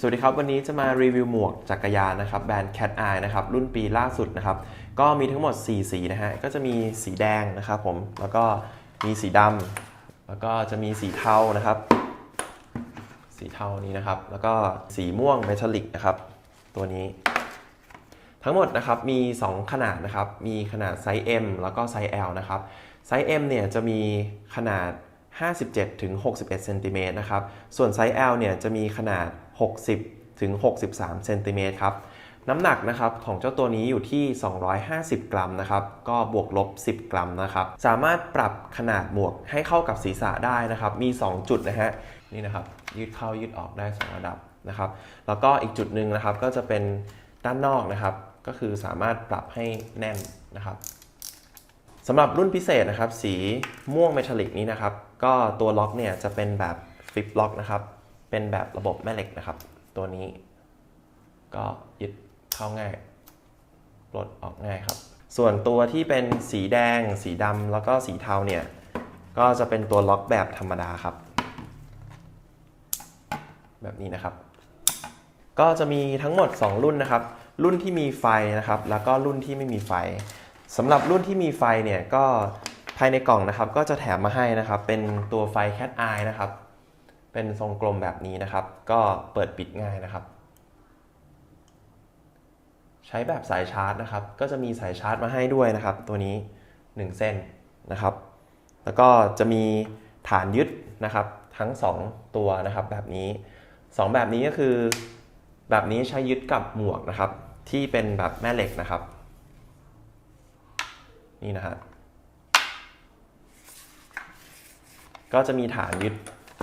สวัสดีครับ วันนี้จะมารีวิวหมวกจักรยานนะครับแบรนด์ Cat Eye นะครับรุ่นปีล่าสุดนะครับก็มีทั้งหมด 4 สีนะฮะก็จะมีสีแดงนะครับผมแล้วก็มีสีดำแล้วก็จะมีสีเทานะครับ สีเทานี้นะครับ แล้วก็สีม่วงเมทัลลิกนะครับตัวนี้ ทั้งหมดนะครับมี 2 ขนาดนะครับมีขนาดไซส์ M แล้วก็ไซส์ L นะครับไซส์ M เนี่ยจะมีขนาด 57ถึง61เซนติเมตรนะครับ ส่วนไซส์ L เนี่ยจะมีขนาด 60ถึง63เซนติเมตรครับ น้ำหนักนะครับของเจ้าตัวนี้อยู่ที่ 250 กรัมนะครับ ก็บวกลบ 10 กรัมนะครับ สามารถปรับขนาดหมวกให้เข้ากับศีรษะได้นะครับ มี 2 จุดนะฮะ นี่นะครับ ยืดเข้ายืดออกได้ 2 ระดับนะครับ แล้วก็อีกจุดหนึ่งนะครับก็จะเป็นด้านนอกนะครับ ก็คือสามารถปรับให้แน่นนะครับ สำหรับรุ่นพิเศษนะครับ สีม่วงเมทัลลิกนี้นะครับ ก็ตัวล็อกเนี่ยจะเป็นแบบฟลิปล็อกนะครับ เป็นแบบระบบแม่เหล็กนะครับ ตัวนี้ ก็ยึดเข้าง่ายปลดออกง่ายครับ ส่วนตัวที่เป็นสีแดง สีดำแล้วก็สีเทาเนี่ย ก็จะเป็นตัวล็อกแบบธรรมดาครับ แบบนี้นะครับ ก็จะมีทั้งหมด 2 รุ่นนะครับ รุ่นที่มีไฟนะครับ แล้วก็รุ่นที่ไม่มีไฟ สำหรับรุ่นที่มีไฟเนี่ยก็ภายในกล่องนะครับก็จะแถมมาให้นะครับ เป็นตัวไฟ Cat Eye นะครับ เป็นทรงกลมแบบนี้นะครับ ก็เปิดปิดง่ายนะครับ ใช้แบบสายชาร์จนะครับ ก็จะมีสายชาร์จมาให้ด้วยนะครับ ตัวนี้ 1 เส้นนะครับ แล้วก็จะมีฐานยึดนะครับ ทั้ง 2 ตัวนะครับ แบบนี้ 2 แบบนี้ก็คือ แบบนี้ใช้ยึดกับหมวกนะครับ ที่เป็นแบบแม่เหล็กนะครับ นี่นะฮะก็จะมีฐานยึด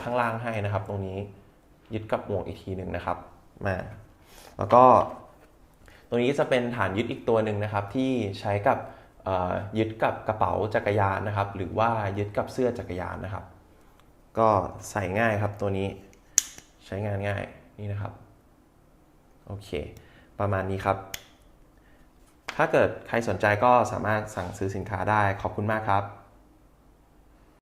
ข้างล่างให้นะครับ ตรงนี้ยึดกับหมวกอีกทีหนึ่งนะครับมาแล้วก็ตรงนี้จะเป็นฐานยึดอีกตัวหนึ่งนะครับ ที่ใช้กับยึดกับกระเป๋าจักรยานนะครับ หรือว่ายึดกับเสื้อจักรยานนะครับ ก็ใส่ง่ายครับตัวนี้ใช้งานง่ายนี่นะครับโอเค ประมาณนี้ครับ ถ้าเกิดใครสนใจก็สามารถสั่งซื้อสินค้าได้ขอบคุณมากครับ